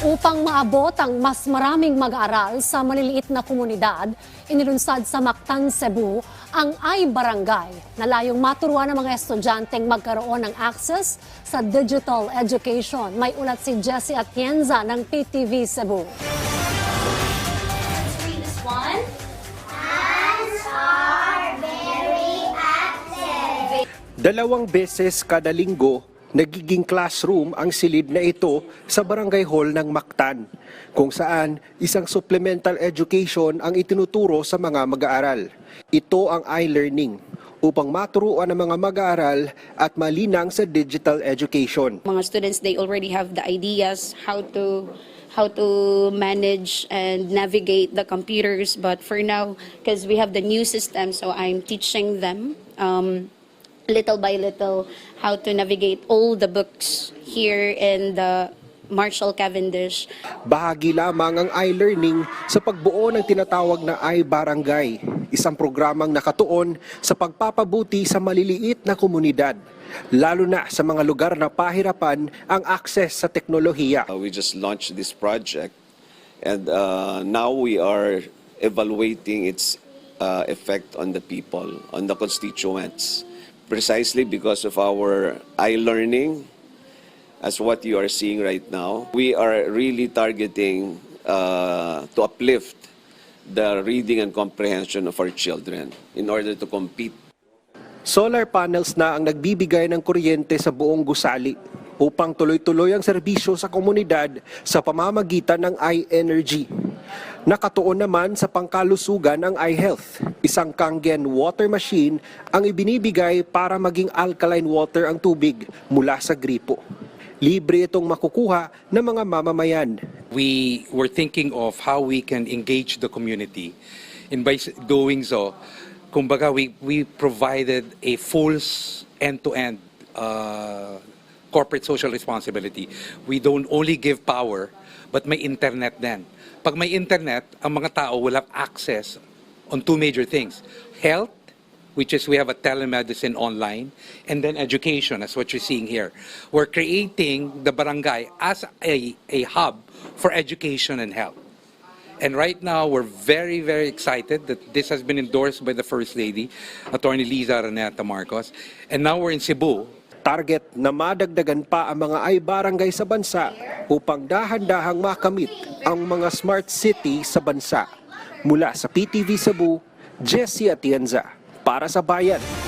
Upang maabot ang mas maraming mag-aaral sa maliliit na komunidad, inilunsad sa Mactan, Cebu ang iBarangay na layong maturuan ng mga estudyanteng magkaroon ng access sa digital education. May ulat si Jessie Atienza ng PTV Cebu. Dalawang beses kada linggo, nagiging classroom ang silid na ito sa barangay hall ng Mactan, kung saan isang supplemental education ang itinuturo sa mga mag-aaral. Ito ang i-learning upang maturuan ng mga mag-aaral at malinang sa digital education. mga students they already have the ideas how to how to manage and navigate the computers but for now because we have the new system so i'm teaching them um, little by little how to navigate all the books here in the marshall cavendish Bahagi lamang ang i-learning sa pagbuo ng tinatawag na i-barangay, isang programang nakatuon sa pagpapabuti sa maliliit na komunidad, lalo na sa mga lugar na pahirapan ang akses sa teknolohiya. Uh, we just launched this project, and uh, now we are evaluating its uh, effect on the people, on the constituents, precisely because of our i-learning, as what you are seeing right now. We are really targeting uh, to uplift the reading and comprehension of our children in order to compete Solar panels na ang nagbibigay ng kuryente sa buong gusali upang tuloy-tuloy ang serbisyo sa komunidad sa pamamagitan ng iEnergy. Nakatuon naman sa pangkalusugan ng iHealth. Isang Kangen water machine ang ibinibigay para maging alkaline water ang tubig mula sa gripo. Libre itong makukuha ng mga mamamayan. we were thinking of how we can engage the community. And by doing so, kumbaga, we, we provided a full end-to-end uh, corporate social responsibility. We don't only give power, but may internet din. Pag may internet, ang mga tao have access on two major things. Health, which is we have a telemedicine online, and then education, as what you're seeing here. We're creating the barangay as a, a hub for education and health. And right now, we're very, very excited that this has been endorsed by the First Lady, Attorney Liza Renata Marcos. And now we're in Cebu, Target na madagdagan pa ang mga iBarangay sa bansa upang dahan-dahang makamit ang mga smart city sa bansa. Mula sa PTV Cebu, Jesse Atienza para sa Bayan.